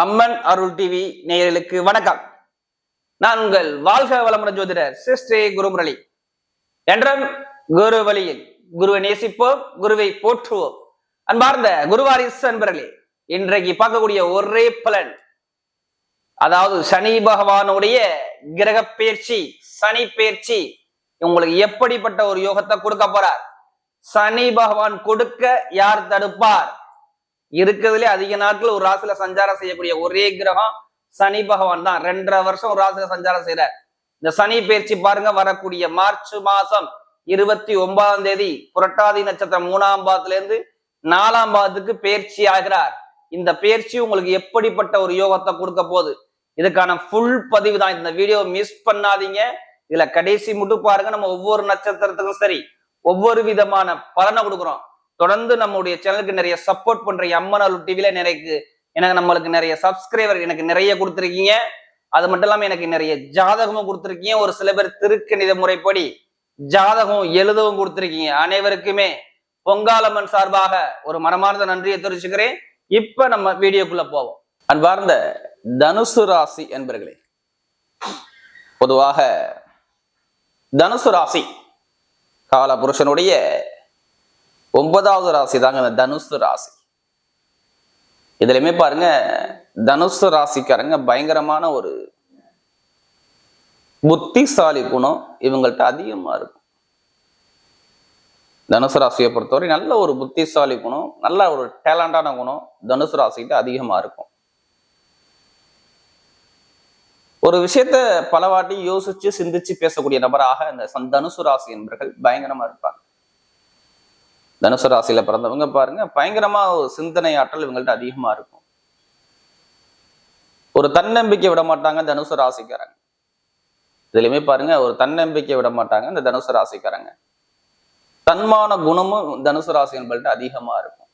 அம்மன் அருள் TV நேயர்களுக்கு வணக்கம். நான் உங்கள் வாழ்க வளமுடன் ஜோதிடர் சிஸ்ரீ குருமுரளி. என்றும் குரு வழியில் குருவை நேசிப்போம் குருவை போற்றுவோம். அன்பார்ந்த குருவாரிஸ் அன்பர்களே இன்றைக்கு பார்க்கக்கூடிய ஒரே பலன் அதாவது சனி பகவானுடைய கிரக பயிற்சி சனி பயிற்சி. உங்களுக்கு எப்படிப்பட்ட ஒரு யோகத்தை கொடுக்க போறார்? சனி பகவான் கொடுக்க யார் தடுப்பார்? இருக்கிறதுலே அதிக நாட்கள் ஒரு ராசியில சஞ்சாரம் செய்யக்கூடிய ஒரே கிரகம் சனி பகவான் தான். ரெண்டரை வருஷம் ஒரு ராசியில சஞ்சாரம் செய்யறார் இந்த சனி பயிற்சி பாருங்க வரக்கூடிய மார்ச் மாசம் இருபத்தி ஒன்பதாம் தேதி புரட்டாதி நட்சத்திரம் மூணாம் பாதத்துல இருந்து நாலாம் பாதத்துக்கு பயிற்சி ஆகிறார். இந்த பயிற்சி உங்களுக்கு எப்படிப்பட்ட ஒரு யோகத்தை கொடுக்க போகுது? இதுக்கான ஃபுல் பதிவு தான். இந்த வீடியோ மிஸ் பண்ணாதீங்க. இதுல கடைசி மட்டும் பாருங்க. நம்ம ஒவ்வொரு நட்சத்திரத்துக்கும் சரி ஒவ்வொரு விதமான பலனை கொடுக்குறோம். தொடர்ந்து நம்முடைய சேனலுக்கு நிறைய சப்போர்ட் பண்ற அம்மன் டிவில நிறைய எனக்கு நம்மளுக்கு நிறைய சப்ஸ்கிரைபர் எனக்கு நிறைய கொடுத்துருக்கீங்க. அது மட்டும் இல்லாம எனக்கு நிறைய ஜாதகமும் கொடுத்துருக்கீங்க. ஒரு சில பேர் திருக்கணித முறைப்படி ஜாதகம் எழுதவும் கொடுத்துருக்கீங்க. அனைவருக்குமே பொங்காலம்மன் சார்பாக ஒரு மனமார்ந்த நன்றியை தெரிவிச்சுக்கிறேன். இப்ப நம்ம வீடியோக்குள்ள போவோம். அன்பார்ந்த தனுசு ராசி என்பர்களே பொதுவாக தனுசு ராசி கால புருஷனுடைய ஒன்பதாவது ராசி தாங்க இந்த தனுசு ராசி. இதுலயுமே பாருங்க தனுசு ராசிக்காரங்க பயங்கரமான ஒரு புத்திசாலி குணம் இவங்கள்ட்ட அதிகமா இருக்கும். தனுசு ராசியை பொறுத்தவரை நல்ல ஒரு புத்திசாலி குணம் நல்ல ஒரு டேலண்டான குணம் தனுசு ராசிக்கிட்ட அதிகமா இருக்கும். ஒரு விஷயத்த பலவாட்டி யோசிச்சு சிந்திச்சு பேசக்கூடிய நபராக இந்த தனுசு ராசி என்பர்கள் பயங்கரமா இருப்பாங்க. தனுசு ராசியில பிறந்தவங்க பாருங்க பயங்கரமா ஒரு சிந்தனை ஆற்றல் இவங்கள்ட்ட அதிகமா இருக்கும். ஒரு தன்னம்பிக்கை விட மாட்டாங்க தனுசு ராசிக்காரங்க. இதுலயுமே பாருங்க ஒரு தன்னம்பிக்கை விட மாட்டாங்க இந்த தனுசு ராசிக்காரங்க. தன்மான குணமும் தனுசு ராசி என்பள்கிட்ட அதிகமா இருக்கும்.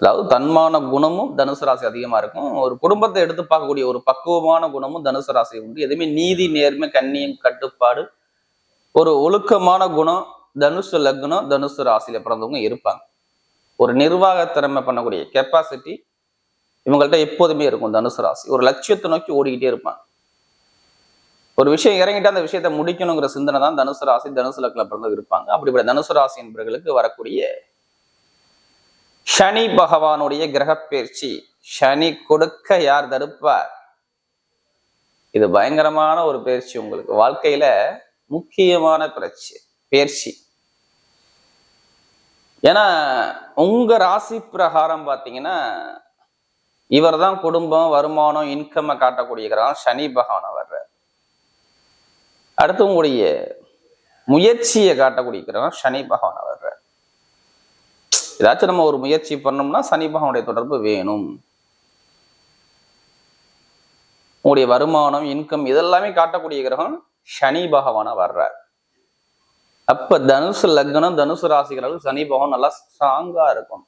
அதாவது தன்மான குணமும் தனுசு ராசி அதிகமா இருக்கும். ஒரு குடும்பத்தை எடுத்து பார்க்கக்கூடிய ஒரு பக்குவமான குணமும் தனுசு ராசி உண்டு. எதுவுமே நீதி நேர்மை கண்ணியம் கட்டுப்பாடு ஒரு ஒழுக்கமான குணம் தனுசு லக்னம் தனுசு ராசியில பிறந்தவங்க இருப்பாங்க. ஒரு நிர்வாக திறமை பண்ணக்கூடிய கெப்பாசிட்டி இவங்கள்ட்ட எப்போதுமே இருக்கும் தனுசு ராசி. ஒரு லட்சியத்தை நோக்கி ஓடிக்கிட்டே இருப்பாங்க. ஒரு விஷயம் இறங்கிட்டு அந்த விஷயத்தை முடிக்கணுங்கிற சிந்தனை தான் தனுசு ராசி தனுசு லக்னம் பிறந்தவங்க இருப்பாங்க. அப்படிப்பட்ட தனுசு ராசி என்பவர்களுக்கு வரக்கூடிய சனி பகவானுடைய கிரகப்பெயர்ச்சி சனி கொடுக்க யார் தடுப்பார்? இது பயங்கரமான ஒரு பயிற்சி உங்களுக்கு. வாழ்க்கையில முக்கியமான பயிற்சி. பயிற்சி. ஏன்னா உங்க ராசி பிரகாரம் பார்த்தீங்கன்னா இவர் தான் குடும்பம் வருமானம் இன்கம்மை காட்டக்கூடிய கிரகம் சனி பகவான் வர்றார் அடுத்து உங்களுடைய முயற்சியை காட்டக்கூடிய கிரகம் சனி பகவான் வர்றார் ஏதாச்சும் நம்ம ஒரு முயற்சி பண்ணோம்னா சனி பகவானுடைய தொடர்பு வேணும். உங்களுடைய வருமானம் இன்கம் இதெல்லாமே காட்டக்கூடிய கிரகம் சனி பகவான வர்றார் அப்ப தனுசு லக்னம் தனுசு ராசிகளுக்கு சனி பகவான் நல்லா ஸ்ட்ராங்கா இருக்கும்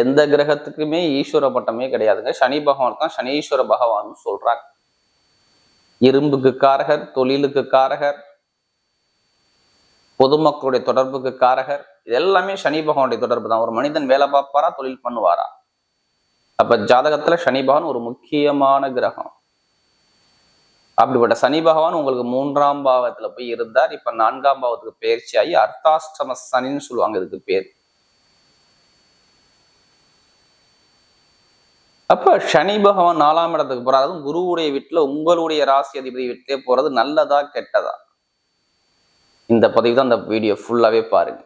எந்த கிரகத்துக்குமே ஈஸ்வர பட்டமே கிடையாதுங்க. சனி பகவான் தான் சனீஸ்வர பகவான் சொல்றாங்க. இரும்புக்கு காரகர் தொழிலுக்கு காரகர் பொதுமக்களுடைய தொடர்புக்கு காரகர் இது எல்லாமே சனி பகவானுடைய தொடர்பு தான். ஒரு மனிதன் வேலை பார்ப்பாரா தொழில் பண்ணுவாரா? அப்ப ஜாதகத்துல சனி பகவான் ஒரு முக்கியமான கிரகம். அப்படிப்பட்ட சனி பகவான் உங்களுக்கு மூன்றாம் பாவத்துல போய் இருந்தார். இப்ப நான்காம் பாவத்துக்கு பயிற்சி ஆகி அர்த்தாஷ்டம சனின்னு சொல்லுவாங்க இதுக்கு பேர். அப்ப சனி பகவான் நாலாம் இடத்துக்கு போறாரு. அதுவும் குருவுடைய வீட்டுல உங்களுடைய ராசி அதிபதி வீட்டிலே போறது நல்லதா கெட்டதா? இந்த பதிவு தான் அந்த வீடியோ ஃபுல்லாவே பாருங்க.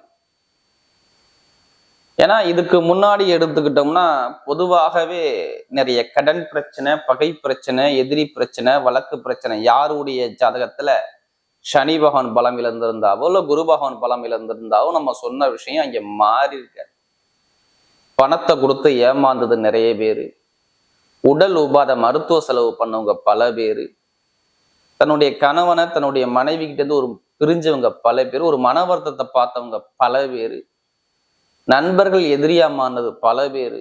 ஏன்னா இதுக்கு முன்னாடி எடுத்துக்கிட்டோம்னா பொதுவாகவே நிறைய கடன் பிரச்சனை பகை பிரச்சனை எதிரி பிரச்சனை வழக்கு பிரச்சனை யாருடைய ஜாதகத்துல சனி பகவான் பலம் இழந்திருந்தாவோ இல்லை குரு பகவான் பலம் இழந்திருந்தாவோ நம்ம சொன்ன விஷயம் அங்கே மாறி இருக்க பணத்தை கொடுத்து ஏமாந்தது நிறைய பேர். உடல் உபாத மருத்துவ செலவு பண்ணவங்க பல பேர். தன்னுடைய கணவனை தன்னுடைய மனைவி கிட்டேருந்து ஒரு பிரிஞ்சவங்க பல பேர். ஒரு மன வருத்தத்தை பார்த்தவங்க பல பேர். நண்பர்கள் எதிரியா மாறினது பல பேர்.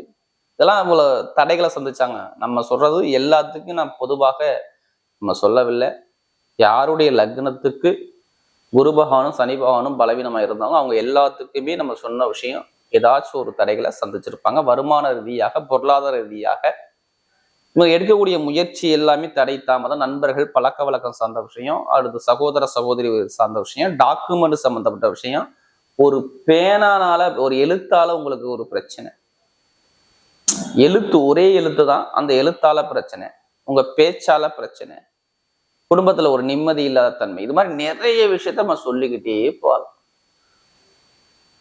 இதெல்லாம் இவ்வளோ தடைகளை சந்திச்சாங்க. நம்ம சொல்றது எல்லாத்துக்கும் நான் பொதுவாக நம்ம சொல்லவில்லை. யாருடைய லக்னத்துக்கு குரு பகவானும் சனி பகவானும் பலவீனமாக இருந்தாலும் அவங்க எல்லாத்துக்குமே நம்ம சொன்ன விஷயம் ஏதாச்சும் ஒரு தடைகளை சந்திச்சிருப்பாங்க. வருமான ரீதியாக பொருளாதார ரீதியாக. இவங்க எடுக்கக்கூடிய முயற்சி எல்லாமே தடை தாமதம். நண்பர்கள் பழக்க வழக்கம் சார்ந்த விஷயம் அடுத்து சகோதர சகோதரி சார்ந்த விஷயம் டாக்குமெண்ட் சம்மந்தப்பட்ட விஷயம் ஒரு பேனானால ஒரு எழுத்தால உங்களுக்கு ஒரு பிரச்சனை. எழுத்து ஒரே எழுத்து தான் அந்த எழுத்தால பிரச்சனை. உங்க பேச்சால பிரச்சனை. குடும்பத்துல ஒரு நிம்மதி இல்லாத தன்மை. இது மாதிரி நிறைய விஷயத்த நம்ம சொல்லிக்கிட்டே போகலாம்.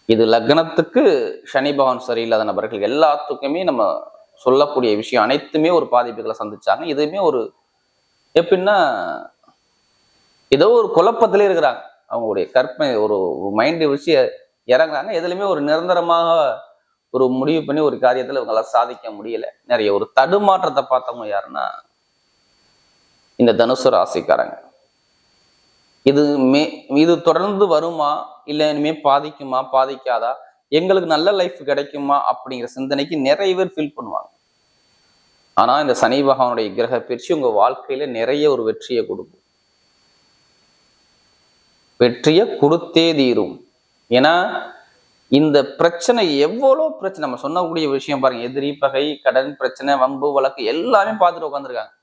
இது லக்னத்துக்கு சனி பகவான் சரியில்லாத நபர்கள் எல்லாத்துக்குமே நம்ம சொல்லக்கூடிய விஷயம் அனைத்துமே ஒரு பாதிப்புகளை சந்திச்சாங்க. இதுவுமே ஒரு எப்படின்னா ஏதோ ஒரு குழப்பத்திலே இருக்கிறாங்க. அவங்களுடைய கற்பனை ஒரு மைண்டு வச்சு இறங்குறாங்க. எதுலையுமே ஒரு நிரந்தரமாக ஒரு முடிவு பண்ணி ஒரு காரியத்தில் இவங்களால் சாதிக்க முடியல. நிறைய ஒரு தடுமாற்றத்தை பார்த்தவங்க யாருன்னா இந்த தனுசு ராசிக்காரங்க. இது மே இது தொடர்ந்து வருமா? இல்லை இனிமே பாதிக்குமா? பாதிக்காதா? எங்களுக்கு நல்ல லைஃப் கிடைக்குமா? அப்படிங்கிற சிந்தனைக்கு நிறைய பேர் ஃபீல் பண்ணுவாங்க. ஆனால் இந்த சனி பகவானுடைய கிரக பயிற்சி உங்கள் வாழ்க்கையில நிறைய ஒரு வெற்றியை கொடுக்கும். வெற்றியை கொடுத்தே தீரும். ஏன்னா இந்த பிரச்சனை எவ்வளோ பிரச்சனை நம்ம சொன்னக்கூடிய விஷயம் பாருங்க. எதிரி பகை கடன் பிரச்சனை வம்பு வழக்கு எல்லாமே பார்த்துட்டு உட்காந்துருக்காங்க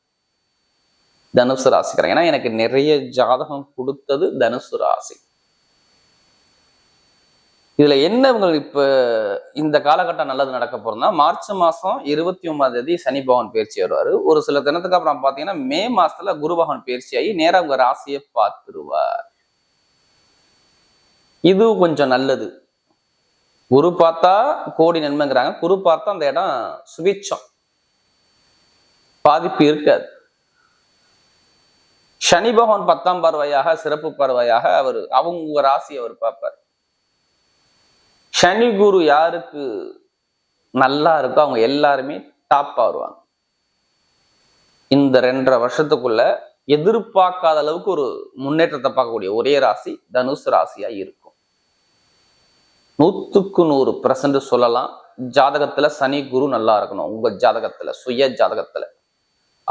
தனுசு ராசிக்காரங்க. ஏன்னா எனக்கு நிறைய ஜாதகம் கொடுத்தது தனுசு ராசி. இதுல என்ன உங்களுக்கு இப்ப இந்த காலகட்டம் நல்லது நடக்க போறதுன்னா மார்ச் மாசம் இருபத்தி ஒன்பதாம் தேதி சனி பகவான் பயிற்சி வருவாரு. ஒரு சில தினத்துக்கு அப்புறம் பாத்தீங்கன்னா மே மாசத்துல குரு பகவான் பயிற்சி ஆகி நேரம் உங்க ராசியை பார்த்துருவார். இது கொஞ்சம் நல்லது. குரு பார்த்தா கோடி நன்மைங்கிறாங்க. குரு பார்த்தா அந்த இடம் சுபிச்சம் பாதிப்பு இருக்காது. சனி பகவான் பத்தாம் பார்வையாக சிறப்பு பார்வையாக அவர் அவங்க உங்க ராசியை அவர் பார்ப்பார். சனி குரு யாருக்கு நல்லா இருக்கோ அவங்க எல்லாருமே டாப்பா வருவாங்க. இந்த ரெண்டரை வருஷத்துக்குள்ள எதிர்பார்க்காத அளவுக்கு ஒரு முன்னேற்றத்தை பார்க்கக்கூடிய ஒரே ராசி தனுசு ராசியா இருக்கும் நூற்றுக்கு நூறு பர்சன்ட் சொல்லலாம். ஜாதகத்தில் சனி குரு நல்லா இருக்கணும். உங்கள் ஜாதகத்தில் சுய ஜாதகத்தில்.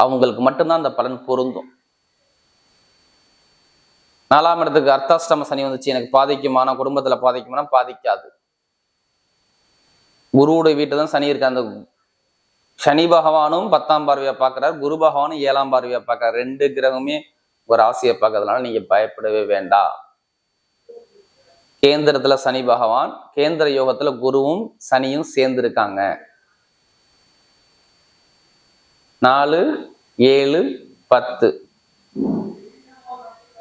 அவங்களுக்கு மட்டும்தான் அந்த பலன் பொருந்தும். நாலாம் இடத்துக்கு அர்த்தாஷ்டம சனி வந்துச்சு. எனக்கு பாதிக்குமான குடும்பத்தில் பாதிக்குமானா பாதிக்காது. குருவுடைய வீட்டு தான் சனி இருக்கு. அந்த சனி பகவானும் பத்தாம் பார்வையை பார்க்குறார் குரு பகவானும் ஏழாம் பார்வையை பார்க்குறாரு ரெண்டு கிரகமே ஒரு ஆசையை பார்க்கறதுனால நீங்கள் பயப்படவே வேண்டாம். கேந்திரத்துல சனி பகவான் கேந்திர யோகத்துல குருவும் சனியும் சேர்ந்து இருக்காங்க நாலு ஏழு பத்து.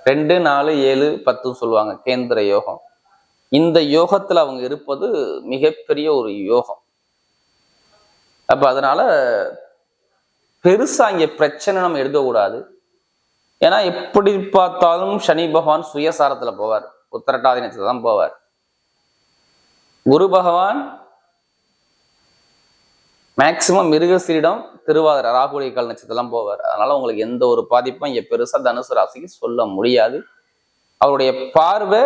ரெண்டு நாலு ஏழு பத்துன்னு சொல்லுவாங்க கேந்திர யோகம். இந்த யோகத்துல அவங்க இருப்பது மிகப்பெரிய ஒரு யோகம். அப்ப அதனால பெருசா இங்கே பிரச்சனை நம்ம எடுக்கக்கூடாது. ஏன்னா எப்படி பார்த்தாலும் சனி பகவான் சுயசாரத்துல போவார். உத்தரட்டாதி நட்சத்திரம் தான் போவார். குரு பகவான் மேக்சிமம் மிருகசீரிடம் திருவாதிரை ராகுடைய கால் நட்சத்திரம் போவார். அதனால உங்களுக்கு எந்த ஒரு பாதிப்பும் இங்கே பெருசா தனுசு ராசிக்கு சொல்ல முடியாது. அவருடைய பார்வை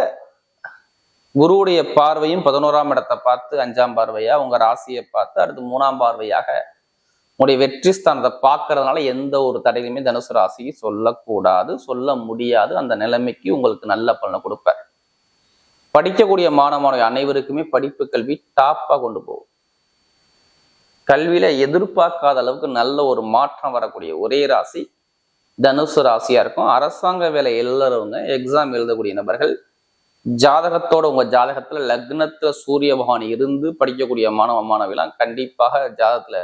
குருவுடைய பார்வையும் பதினோராம் இடத்தை பார்த்து அஞ்சாம் பார்வையா உங்க ராசியை பார்த்து அடுத்து மூணாம் பார்வையாக உங்களுடைய வெற்றி ஸ்தானத்தை பார்க்கறதுனால எந்த ஒரு தடையுமே தனுசு ராசிக்கு சொல்லக்கூடாது சொல்ல முடியாது. அந்த நிலைமைக்கு உங்களுக்கு நல்ல பலனை கொடுப்பார். படிக்கக்கூடிய மாணவ அனைவருக்குமே படிப்பு கல்வி டாப்பாக கொண்டு போகும். கல்வியில எதிர்பார்க்காத அளவுக்கு நல்ல ஒரு மாற்றம் வரக்கூடிய ஒரே ராசி தனுசு ராசியா இருக்கும். அரசாங்க வேலை எழுதுறவங்க எக்ஸாம் எழுதக்கூடிய நபர்கள் ஜாதகத்தோட உங்க ஜாதகத்துல லக்னத்துல சூரிய பகவான் இருந்து படிக்கக்கூடிய மாணவ மாணவிலாம் கண்டிப்பாக ஜாதகத்துல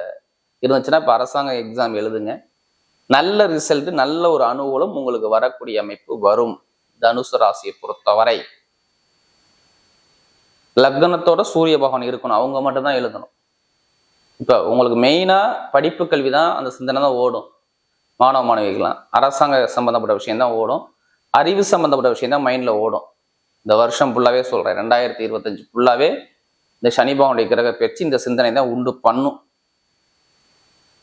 இருந்துச்சுன்னா இப்ப அரசாங்க எக்ஸாம் எழுதுங்க. நல்ல ரிசல்ட் நல்ல ஒரு அனுகூலம் உங்களுக்கு வரக்கூடிய அமைப்பு வரும் தனுசு ராசியை பொறுத்தவரை. லக்னத்தோட சூரிய பகவான் இருக்கணும். அவங்க மட்டும்தான் எழுதணும். இப்போ உங்களுக்கு மெயினாக படிப்பு கல்வி தான் அந்த சிந்தனை தான் ஓடும். மாணவ மாணவிகள்லாம். அரசாங்க சம்மந்தப்பட்ட விஷயம் தான் ஓடும். அறிவு சம்மந்தப்பட்ட விஷயம் தான் ஓடும். இந்த வருஷம் ஃபுல்லாகவே சொல்கிறேன் ரெண்டாயிரத்தி இருபத்தஞ்சு ஃபுல்லாகவே இந்த சனி பகவானுடைய கிரக பேச்சு இந்த சிந்தனை தான் உண்டு பண்ணும்.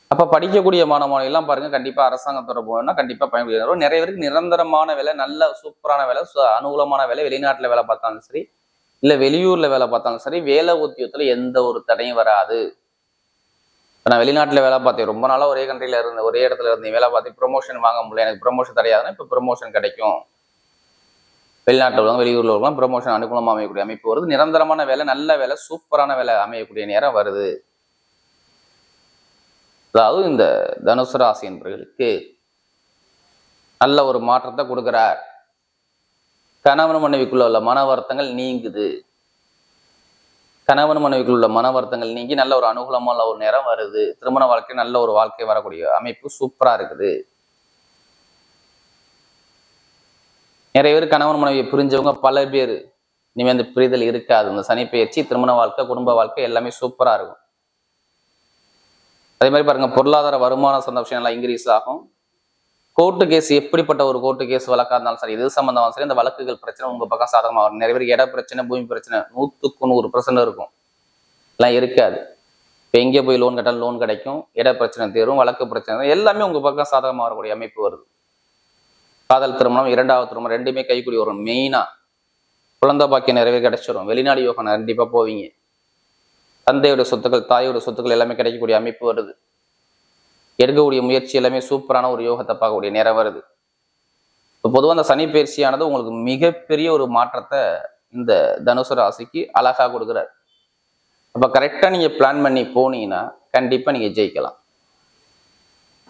அப்போ படிக்கக்கூடிய மாணவ மாணவிகள்லாம் பாருங்கள் கண்டிப்பாக அரசாங்கத்தோட போகணும்னா கண்டிப்பாக பயன்படுத்தி நிறைய பேருக்கு நிரந்தரமான வேலை நல்ல சூப்பரான வேலை சு- அனுகூலமான வேலை வெளிநாட்டில் வேலை பார்த்தாலும் சரி இல்லை வெளியூர்ல வேலை பார்த்தாலும் சரி வேலை உத்தியோகத்தில் எந்த ஒரு தடையும் வராது. நான் வெளிநாட்டில் வேலை பார்த்தேன். ரொம்ப நாளாக ஒரே கண்ட்ரியில் இருந்தேன். ஒரே இடத்துல இருந்தேன். வேலை பார்த்து ப்ரொமோஷன் வாங்க முடியல. எனக்கு ப்ரொமோஷன் தடையாதுன்னா இப்போ ப்ரொமோஷன் கிடைக்கும். வெளிநாட்டில் உள்ளவங்க வெளியூரில் உள்ளவங்க ப்ரமோஷன் அனுகூலமாக அமையக்கூடிய அமைப்பு வருது. நிரந்தரமான வேலை நல்ல வேலை சூப்பரான வேலை அமையக்கூடிய நேரம் வருது. அதாவது இந்த தனுசு ராசி என்பவர்களுக்கு நல்ல ஒரு மாற்றத்தை கொடுக்குறார். கணவன் மனைவிக்குள்ள உள்ள மன வருத்தங்கள் நீங்குது. கணவன் மனைவிக்குள்ள உள்ள மன வருத்தங்கள் நீங்கி நல்ல ஒரு அனுகூலமான ஒரு நேரம் வருது. திருமண வாழ்க்கை நல்ல ஒரு வாழ்க்கை வரக்கூடிய அமைப்பு சூப்பரா இருக்குது. நிறைய பேர் கணவன் மனைவியை புரிஞ்சவங்க பல பேர். இனிமே அந்த புரிதல் இருக்காது. இந்த சனி பயிற்சி திருமண வாழ்க்கை குடும்ப வாழ்க்கை எல்லாமே சூப்பரா இருக்கும். அதே மாதிரி பாருங்க பொருளாதார வருமான சந்தோஷம் விஷயம் எல்லாம் இன்க்ரீஸ் ஆகும். கோர்ட்டு கேஸ் எப்படிப்பட்ட ஒரு கோர்ட்டு கேஸ் வழக்கா இருந்தாலும் சரி எது சம்பந்தமா சரி இந்த வழக்குகள் பிரச்சனை உங்கள் பக்கம் சாதகமாக வரும். நிறைய பேர் இட பிரச்சனை பூமி பிரச்சனை நூற்றுக்கு நூறு பிரச்சனை இருக்கும். எல்லாம் இருக்காது. இப்போ எங்கே போய் லோன் கட்டாலும் லோன் கிடைக்கும் இட பிரச்சனை தீரும் வழக்கு பிரச்சனை எல்லாமே உங்கள் பக்கம் சாதகமாக வரக்கூடிய அமைப்பு வருது. காதல் திருமணம் இரண்டாவது திருமணம் ரெண்டுமே கைக்குடி வரும் மெயினாக குழந்தை பாக்கியம் பேர் கிடைச்சிரும். வெளிநாடு யோகம் கண்டிப்பாக போவீங்க. தந்தையோட சொத்துக்கள் தாயோட சொத்துக்கள் எல்லாமே கிடைக்கக்கூடிய அமைப்பு வருது. எடுக்கக்கூடிய முயற்சி எல்லாமே சூப்பரான ஒரு யோகத்தை பார்க்கக்கூடிய நேரம் வருது. இப்போ பொதுவாக அந்த சனி பயிற்சியானது உங்களுக்கு மிகப்பெரிய ஒரு மாற்றத்தை இந்த தனுசு ராசிக்கு அழகாக கொடுக்குறாரு. அப்போ கரெக்டாக நீங்கள் பிளான் பண்ணி போனீங்கன்னா கண்டிப்பாக நீங்கள் ஜெயிக்கலாம்.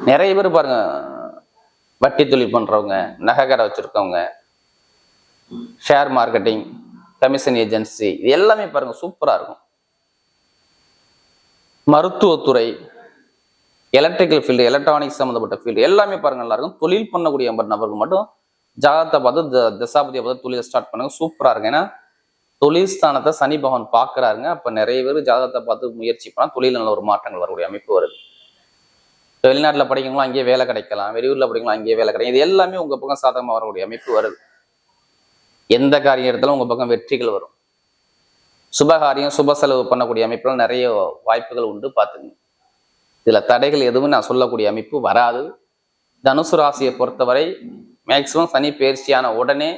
நிறைய பேர் பாருங்க வட்டி தொழில் பண்ணுறவங்க நகைக்கடை வச்சுருக்கவங்க ஷேர் மார்க்கெட்டிங் கமிஷன் ஏஜென்சி இது எல்லாமே பாருங்கள் சூப்பராக இருக்கும். மருத்துவத்துறை எலக்ட்ரிக்கல் ஃபீல்டு எலக்ட்ரானிக்ஸ் சம்மந்தப்பட்ட ஃபீல்டு எல்லாமே பாருங்க எல்லாருக்கும் தொழில் பண்ணக்கூடிய நபர்கள் மட்டும் ஜாதகத்தை பார்த்து தசாபதியை பார்த்து தொழிலை ஸ்டார்ட் பண்ணுங்க. சூப்பராக இருக்கும் ஏன்னா தொழில் ஸ்தானத்தை சனி பகவான் பார்க்கறாருங்க. அப்போ நிறைய பேர் ஜாதகத்தை பார்த்து முயற்சி பண்ணால் தொழில் நல்ல ஒரு மாற்றங்கள் வரக்கூடிய அமைப்பு வருது. வெளிநாட்டில் படிக்கணும் அங்கேயே வேலை கிடைக்கலாம். வெளியூரில் படிக்கலாம் அங்கேயே வேலை கிடைக்கும் இது எல்லாமே உங்கள் பக்கம் சாதகமாக வரக்கூடிய அமைப்பு வருது. எந்த காரியம் எடுத்தாலும் உங்கள் பக்கம் வெற்றிகள் வரும். சுபகாரியம் சுப செலவு பண்ணக்கூடிய அமைப்புகள் நிறைய வாய்ப்புகள் உண்டு பார்த்துங்க இதில் தடைகள் எதுவும் நான் சொல்லக்கூடிய அமைப்பு வராது. தனுசு ராசியை பொறுத்தவரை மேக்சிமம் சனி பயிற்சியான உடனே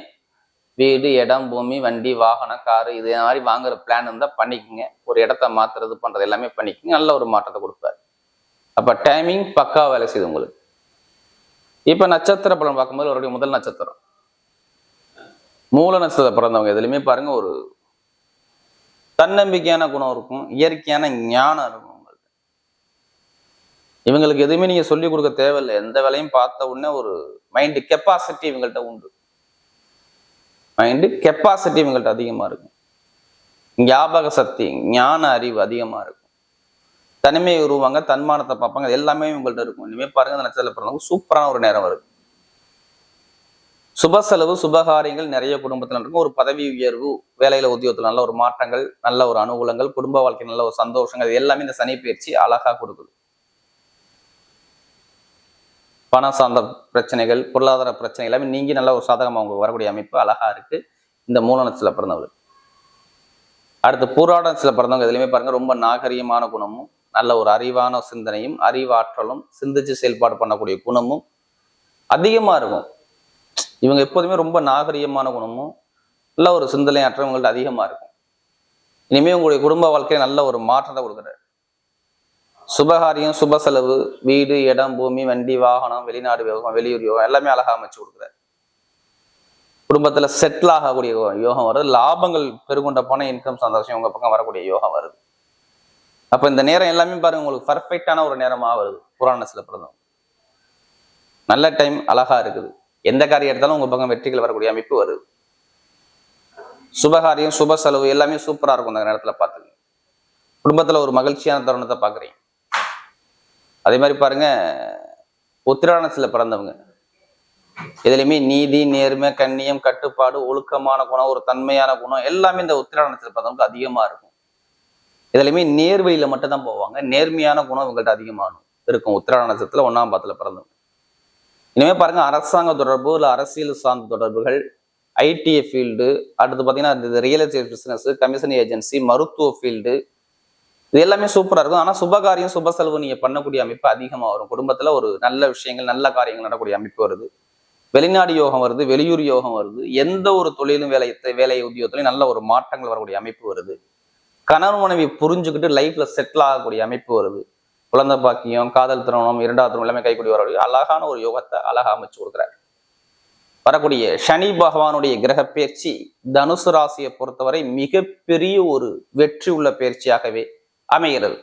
வீடு இடம் பூமி வண்டி வாகனம் காரு இது மாதிரி வாங்குற பிளான் இருந்தால் பண்ணிக்கோங்க. ஒரு இடத்த மாத்துறது பண்றது எல்லாமே பண்ணிக்கோங்க. நல்ல ஒரு மாற்றத்தை கொடுப்பாரு. அப்ப டைமிங் பக்கா வேலை செய்யுது உங்களுக்கு. இப்ப நட்சத்திர பலன் பார்க்கும்போது அவருடைய முதல் நட்சத்திரம். மூல நட்சத்திரம் பிறந்தவங்க. எதுலையுமே பாருங்க ஒரு தன்னம்பிக்கையான குணம் இருக்கும். இயற்கையான ஞானம் இருக்கும். இவங்களுக்கு எதுவுமே நீங்கள் சொல்லி கொடுக்க தேவையில்லை. எந்த வேலையும் பார்த்த உடனே ஒரு மைண்டு கெப்பாசிட்டி இவங்கள்ட்ட உண்டு. மைண்டு கெப்பாசிட்டி இவங்கள்ட்ட அதிகமாக இருக்கும் ஞாபக சக்தி ஞான அறிவு அதிகமாக இருக்கும் தனிமையை உருவாங்க தன்மானத்தை பார்ப்பாங்க எல்லாமே இவங்கள்ட்ட இருக்கும். இனிமேல் பாருங்க அந்த நட்சத்திரத்தில் பிறந்தவங்க சூப்பரான ஒரு நேரம் இருக்கும் சுப செலவு சுபகாரியங்கள் நிறைய குடும்பத்தில் இருக்கும். ஒரு பதவி உயர்வு வேலையில உத்தியோகத்தில் நல்ல ஒரு மாற்றங்கள் நல்ல ஒரு அனுகூலங்கள் குடும்ப வாழ்க்கை நல்ல ஒரு சந்தோஷங்கள் எல்லாமே இந்த சனி பயிற்சி அழகா கொடுக்குது. பணம் சார்ந்த பிரச்சனைகள் பொருளாதார பிரச்சனை எல்லாமே நீங்கி நல்ல ஒரு சாதகமாக உங்களுக்கு வரக்கூடிய அமைப்பு அழகா இருக்கு. இந்த மூல நட்சத்திரத்துல பிறந்தவர் அடுத்து பூராட பிறந்தவங்க இதுலையுமே பாருங்க ரொம்ப நாகரீகமான குணமும் நல்ல ஒரு அறிவான சிந்தனையும் அறிவாற்றலும் சிந்திச்சு செயல்பாடு பண்ணக்கூடிய குணமும் அதிகமாக இருக்கும். இவங்க எப்போதுமே ரொம்ப நாகரீகமான குணமும் நல்ல ஒரு சிந்தனை அற்றவங்கள்ட்ட அதிகமாக இருக்கும். இனிமேல் உங்களுடைய குடும்ப வாழ்க்கையை நல்ல ஒரு மாற்றத்தை கொடுக்குறாரு. சுபகாரியம் சுப செலவு வீடு இடம் பூமி வண்டி வாகனம் வெளிநாடு யோகம் வெளியூர் யோகம் எல்லாமே அழகாக அமைச்சு கொடுக்குறாரு. குடும்பத்தில் செட்டில் ஆகக்கூடிய யோகம் வருது. லாபங்கள் பெருகொண்ட பண இன்கம் சந்தோஷம் உங்கள் பக்கம் வரக்கூடிய யோகம் வருது. அப்போ இந்த நேரம் எல்லாமே பாருங்க உங்களுக்கு பர்ஃபெக்டான ஒரு நேரமாக வருது. புராணத்தில் பிறந்தவங்க நல்ல டைம் அழகா இருக்குது. எந்த காரியம் எடுத்தாலும் உங்கள் பக்கம் வெற்றிகள் வரக்கூடிய அமைப்பு வருது. சுபகாரியம் சுப செலவு எல்லாமே சூப்பராக இருக்கும் அந்த நேரத்தில் பாத்துங்க குடும்பத்தில் ஒரு மகிழ்ச்சியான தருணத்தை பார்க்குறீங்க. அதே மாதிரி பாருங்க உத்திராணத்துல பிறந்தவங்க. இதுலயுமே நீதி நேர்மை கண்ணியம் கட்டுப்பாடு ஒழுக்கமான குணம் ஒரு தன்மையான குணம் எல்லாமே இந்த உத்திராணத்தில் பிறந்தவங்க அதிகமாக இருக்கும். இதுலையுமே நேர்வழியில் மட்டும்தான் போவாங்க. நேர்மையான குணம் இவங்கள்ட்ட அதிகமாகும் இருக்கும். உத்திராட ஒன்றாம் பாத்தில் பிறந்தவங்க. இனிமேல் பாருங்க அரசாங்க தொடர்பு இல்லை அரசியல் சார்ந்த தொடர்புகள் ஐடிஐ ஃபீல்டு அடுத்து பார்த்தீங்கன்னா இந்த real estate business commission agency மருத்துவ ஃபீல்டு இது எல்லாமே சூப்பராக இருக்கும். ஆனால் சுபகாரியம் சுப செலவு நீங்கள் பண்ணக்கூடிய அமைப்பு அதிகமாக வரும். குடும்பத்தில் ஒரு நல்ல விஷயங்கள் நல்ல காரியங்கள் நடக்கூடிய அமைப்பு வருது. வெளிநாடு யோகம் வருது வெளியூர் யோகம் வருது. எந்த ஒரு தொழிலும் வேலை வேலை உத்தியோகத்திலையும் நல்ல ஒரு மாற்றங்கள் வரக்கூடிய அமைப்பு வருது. கணவன் மனைவி புரிஞ்சுக்கிட்டு லைஃப்ல செட்டில் ஆகக்கூடிய அமைப்பு வருது. குழந்தை பாக்கியம் காதல் திருமணம் இரண்டாவது திருமணம் எல்லாமே கைக்கூடி வரக்கூடிய அழகான ஒரு யோகத்தை அழகா அமைச்சு கொடுக்குறாரு. வரக்கூடிய சனி பகவானுடைய கிரக பயிற்சி தனுசு ராசியை பொறுத்தவரை மிகப்பெரிய ஒரு வெற்றி உள்ள பயிற்சியாகவே அமைகிறது